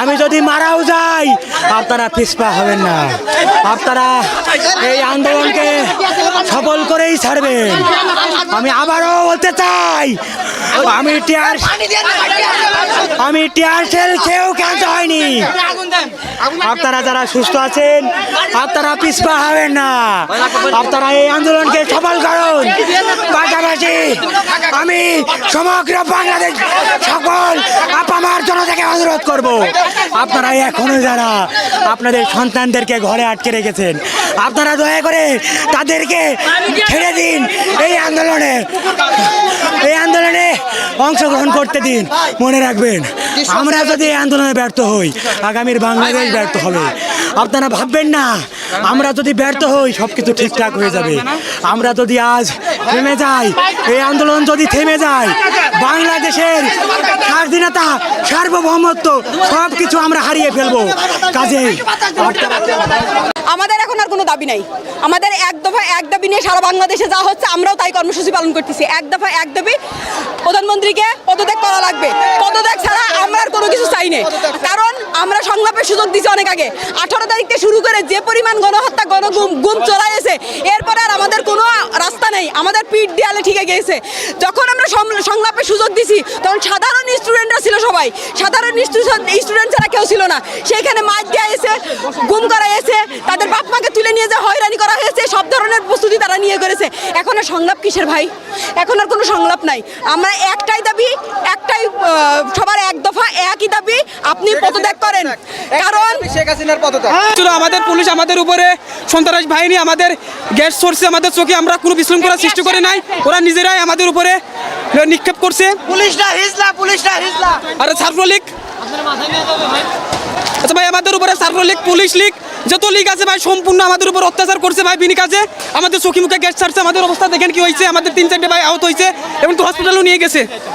আমি যদি মারাও যাই, আপনারা পিছপা হবেন না। আপনারা এই আন্দোলনকে সফল করেই ছাড়বেন। আমি আবারও বলতে চাই, আমি টিয়ার আমি টিয়ার সেল খেয়েও ক্যান্স হয়নি। আপনারা যারা সুস্থ আছেন, আপনারা পিছপা হবেন না। আপনারা এই আন্দোলনকে সফল করুন। পাশাপাশি আমি সমগ্র বাংলাদেশ সকল আপামার অনুরোধ করব। আপনারা এখনও যারা আপনাদের সন্তানদেরকে ঘরে আটকে রেখেছেন, আপনারা দয়া করে তাদেরকে ছেড়ে দিন। এই আন্দোলনে এই আন্দোলনে অংশগ্রহণ করতে দিন। মনে রাখবেন, আমরা যদি এই আন্দোলনে ব্যর্থ হই, আগামীর বাংলাদেশ ব্যর্থ হবে। আপনারা ভাববেন না, আমরা যদি ব্যর্থ হই সব কিছু ঠিকঠাক হয়ে যাবে। আমরা যদি আজ থেমে যাই, এই আন্দোলন যদি থেমে যায়, বাংলাদেশের স্বাধীনতা, সার্বভৌমত্ব সব কিছু আমরা হারিয়ে ফেলব। কাজেই। আমাদের এখন আর কোনো দাবি নাই। আমাদের এক দফা এক দাবি নিয়ে সারা বাংলাদেশে যা হচ্ছে, আমরাও তাই কর্মসূচি পালন করতেছি। এক দফা এক দাবি, প্রধানমন্ত্রীকে পদত্যাগ করা লাগবে। পদত্যাগ ছাড়া আমরা আর কোনো কিছু চাই না কারণ আমরা সংলাপের সুযোগ দিছি অনেক আগে। আঠারো তারিখ থেকে শুরু করে যে পরিমাণ গণহত্যা, গণগুম, গুম চলাইছে, এরপরে আর আমাদের কোনো রাস্তা নেই, আমাদের পিঠ দেয়ালে ঠিকে গিয়েছে। যখন আমরা সংলাপের সুযোগ দিছি, তখন সাধারণ স্টুডেন্টরা ছিল সবাই। সাধারণ স্টুডেন্ট ছাড়া কেউ ছিল না। সেইখানে মাছ দেওয়া হয়েছে, গুম করা হয়েছে, তাদের বাপ মাকে তুলে নিয়ে যে হয়রানি করা হয়েছে, সব ধরনের প্রস্তুতি তারা নিয়ে করেছে। এখন আর সংলাপ কিসের ভাই? এখন আর কোনো সংলাপ নাই। আমরা একটাই দাবি, একটাই সবার এক দফা একই দাবি আপনি পদত্যাগ করেন। কারণ শেখ হাসিনার পদত্যাগ। ছিল আমাদের পুলিশ আমাদের উপরে সন্ত্রাস বাহিনী আমাদের গ্যাস সোর্সে আমাদের চোখে আমরা কোনো বিশৃঙ্খলা সৃষ্টি করে নাই। ওরা নিজেরাই আমাদের উপরে নিক্ষেপ করছে। পুলিশরা হিজলা পুলিশরা হিজলা। আর ছাত্রলীগ। আচ্ছা ভাই আমাদের উপরে ছাত্রলীগ পুলিশ লীগ যত লীগ আছে ভাই সম্পূর্ণ আমাদের উপর অত্যাচার করছে ভাই বিনি কাজে আমাদের চোখে মুখে গ্যাস ছাড়ছে আমাদের অবস্থা দেখেন কি হয়েছে। আমাদের তিন চারটে ভাই আহত হয়েছে এবং তো হসপিটালও নিয়ে গেছে।